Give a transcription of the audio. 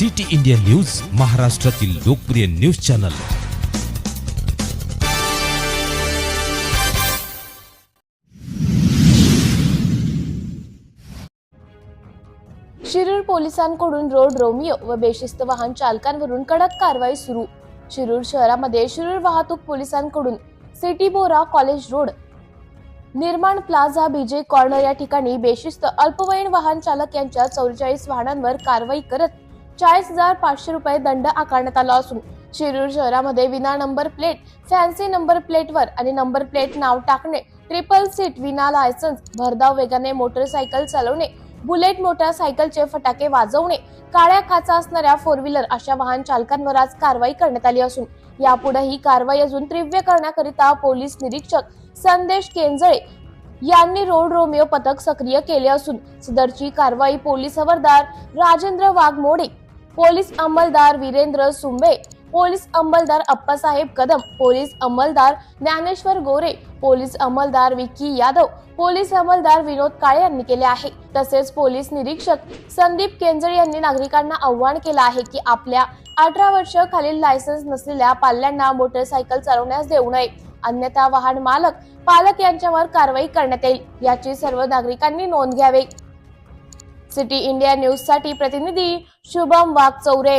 City India news महाराष्ट्रातील लोकप्रिय news channel. Shirur पोलिसांकडून रोड रोमिओ व बेशिस्त वाहन चालकांवरून कडक कारवाई सुरू. शिरूर शहरामध्ये शिरूर वाहतूक पोलिसांकडून city Bora college road. Nirman plaza B J corner या ठिकाणी बेशिस्त अल्पवयीन वाहन चालक यांच्या चौवेचाळीस वाहनांवर कारवाई करत चाळीस हजार पाचशे रुपये दंड आकारण्यात आला असून शिरूर शहरामध्ये विना नंबर प्लेट फॅन्सी नंबर प्लेटवर आणि नंबर प्लेट नाव टाकणे ट्रिपल सीट विना लायसन्स भरधाव वेगाने मोटरसायकल चालवणे बुलेट मोटारसायकलचे फटाके वाजवणे काळ्या खाचा असणाऱ्या फोर व्हीलर अशा वाहन चालकांवर आज कारवाई करण्यात आली असून यापुढे ही कारवाई अजून तीव्र करण्याकरिता पोलीस निरीक्षक संदेश केंजळे यांनी रोड रोमिओ पथक सक्रिय केले असून सदरची कारवाई पोलीस हवालदार राजेंद्र वाघमोडे पोलीस अंमलदार वीरेंद्र सुंबे पोलीस अंमलदार अप्पासाहेब कदम पोलीस अंमलदार ज्ञानेश्वर गोरे पोलीस अंमलदार विक्की यादव पोलीस अंमलदार विनोद काळे यांनी केले आहे. तसेच पोलीस निरीक्षक संदीप केंजळे यांनी नागरिकांना आव्हान केलं आहे की आपल्या अठरा वर्ष खालील लायसन्स नसलेल्या पाल्यांना मोटरसायकल चालवण्यास देऊ नये. अन्यथा वाहन मालक पालक यांच्यावर कारवाई करण्यात येईल. याची सर्व नागरिकांनी नोंद घ्यावी. सिटी इंडिया न्यूजसाठी प्रतिनिधी शुभम वाघचौरे